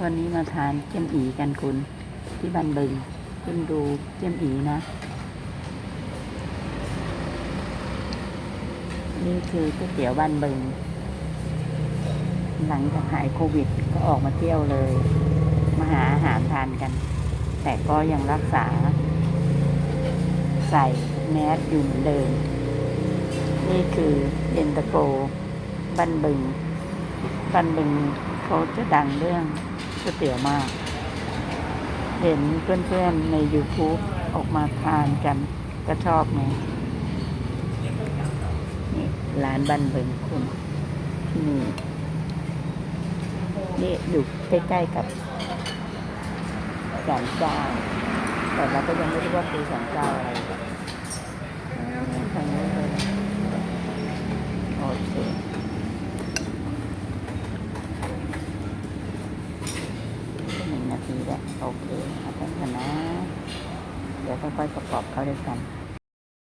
วันนี้มาทานเจียมอีกันคุณ ที่บันบึงคุณดูเจียมอีนะ นี่คือก๋วยเตี๋ยวบ้านบึง หลังจากหายโควิดก็ออกมาเที่ยวเลย มาหาอาหารทานกัน แต่ก็ยังรักษา ใส่แมสอยู่เหมือนเดิม นี่คือเย็นตาโฟบ้านบึงบ้านบึงเขาจะดังเรื่อง ก๋วยเตี๋ยวมาก เห็นเพื่อนๆใน YouTube ออกมาทานกันก็ชอบไงนี่ร้านบ้านบึงคุณที่นี่นี่อยู่ใกล้ๆกับศาลเจ้าแต่เราก็ยังไม่รู้ว่าคือศาลเจ้าอะไรทางนี้เลยโอเคหนึ่งนา ทีแล้วโอเคเอาไปกันนะ เดี๋ยวค่อยๆประกอบเข้าด้วยกัน